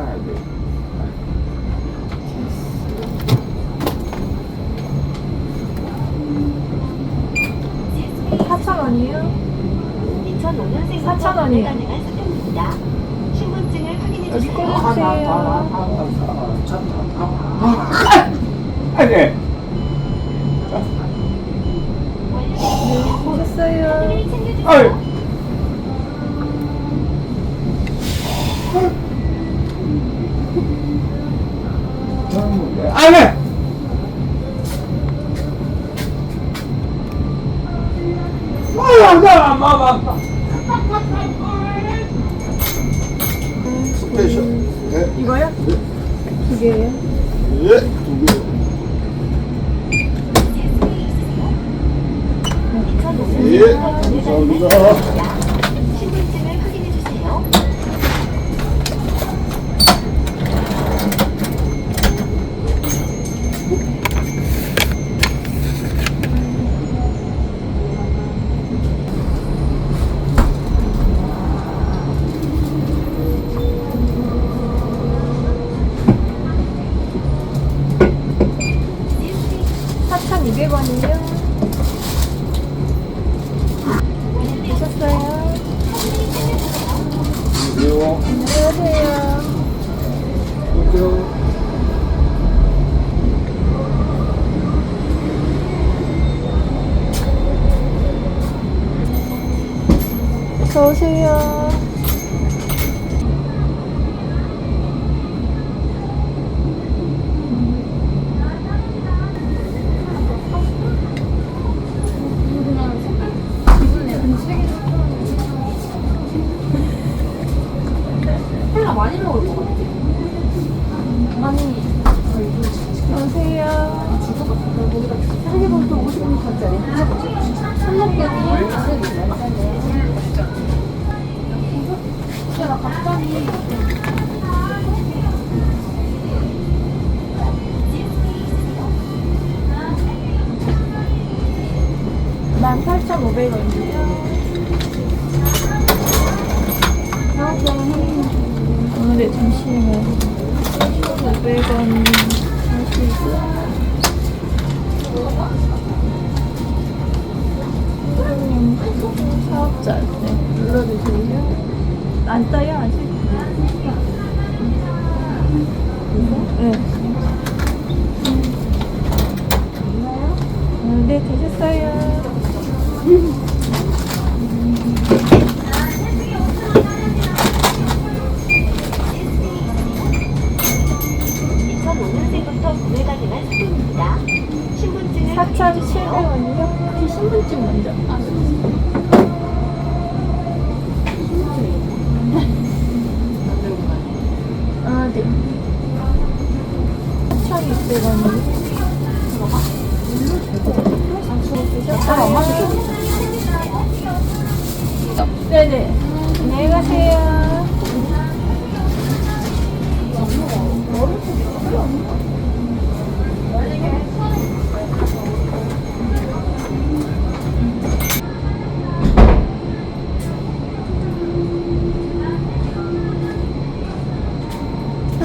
가야 돼. 4,000원이요? 2005년생 4,000 원이에요. 가능한 상품입니다. 신분증을 확인해 여기 주세요. 꺼주세요. 아니, 보셨어요? 카드를 챙겨주세요. 아이. 마, 마. 스페셜. 예, 이거요? 두 개예요? 예, 두 개. 2005년생 예, 감사합니다. 3,200원이요. 드셨어요? 안녕하세요. 안녕하세요. 안녕 어서 오세요. 같아. 사장님은 또 50m짜리 설렁견이 야 갑자기 만 팔천오백 원이요? 오 늘의 점심은 500원 하시고 사장님 사업자 네, 눌러주세요 안 떠요 아직? 네. 음, 네 되셨어요 년생부터 구매 가능한 상품입니다. 신분증을 확인해 주세요. 4,700원이요? 혹시 신분증 먼저 아, 아, 네. 4,600원이요? 아, 엄마 네네. 안녕히 가세요.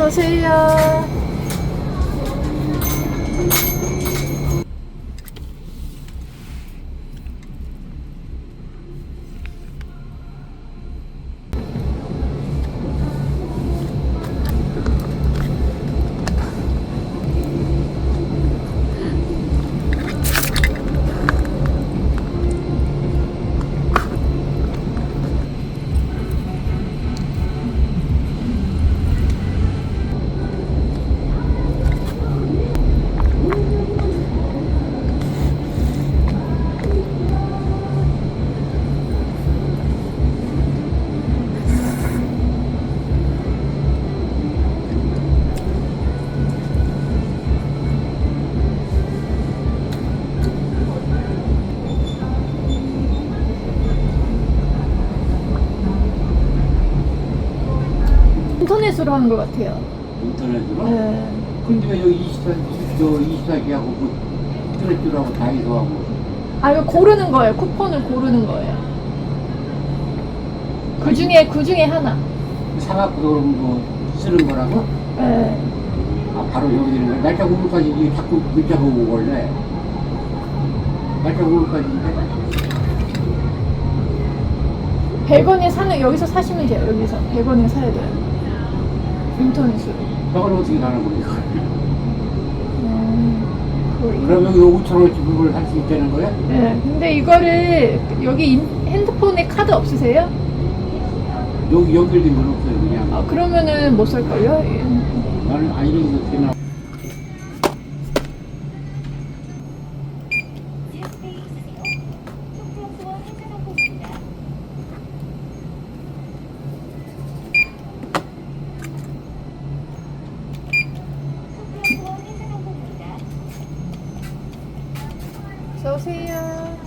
오세요. 인터넷으로 하는 것 같아요. 인터넷으로? 네. 근데 왜 여기 24, 저 24기하고 그 트레큐하고 다이소하고 아, 이거 고르는 거예요. 쿠폰을 고르는 거예요. 그 중에, 그 중에 하나. 사갖고 그럼 뭐 쓰는 거라고? 네. 아, 바로 여기 있는 거야. 날짜 이게 자꾸 문자 보고 원래. 날짜 오늘까지인데. 100원에 사는 여기서 사시면 돼요. 여기서 100원에 사야 돼요. 인터넷으로. 저걸 어떻게 가는 이걸. 음, 그 그럼 여기 5천원어치 물건을 살수 있다는 거야? 네, 근데 이거를 여기 인- 핸드폰에 카드 없으세요? 여기 연결된 건 없어요, 그냥. 아, 그러면은 못 살걸요? 예. 나는 아, 이런 게 어떻게 나 마세요.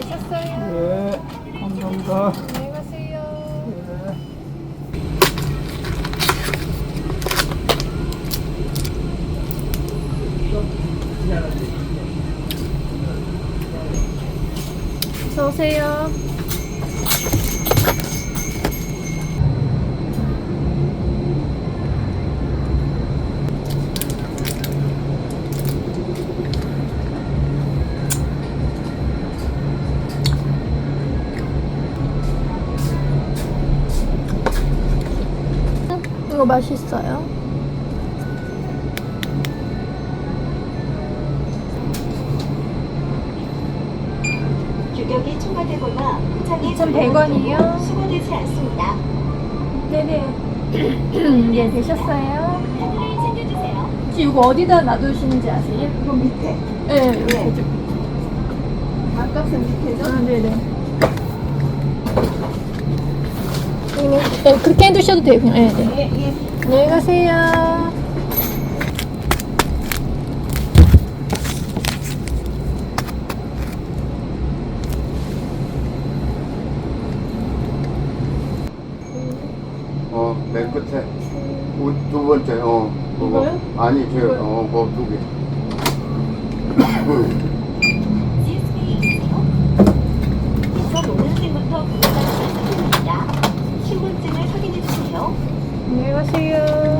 되셨어요? 네. 감사합니다. 맛있어요. 규격이 초과되거나 포장이 2,100원 이요? 수거되지 않습니다. 네네. 네, 되셨어요? 카드를 챙겨주세요. 혹시 이거 어디다 놔두시는지 아세요? 이거 밑에. 네, 이렇게. 아깝은 밑에죠? 아, 네네. 네, 그렇게 해두셔도 돼요, 그냥. 네, 네. 안녕히 가세요. 어, 맨 끝에. 우- 두 번째, 어. 그거. 이거요? 아니, 저, 이거요? 어, 그거 두 개. CSP 있으세요? 2005년생부터 구매할 수 있습니다. 신분증을 안녕히 가세요.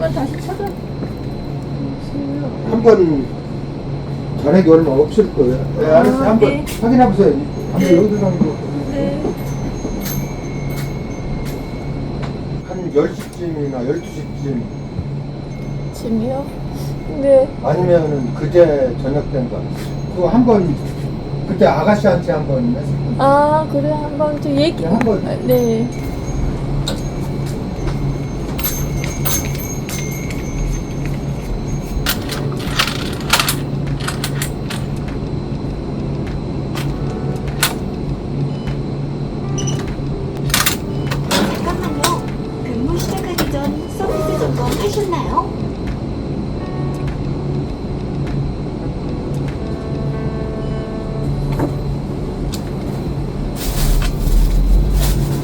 이건 다시 찾아. 한 번 전액이 얼마 없을 거예요. 네, 알았어요. 한번 네. 확인해 보세요. 한번 네. 여기서 한번 네. 한 아침 10시쯤이나 12시쯤 지금요? 근데 아니면은 그제 저녁 된거 그거 한번 그때 아가씨한테 한번 했어 아 그래 한번 좀 얘기 네, 한번. 아, 네 잠깐만요. 근무 시작하기 전 서비스 점검 하셨나요?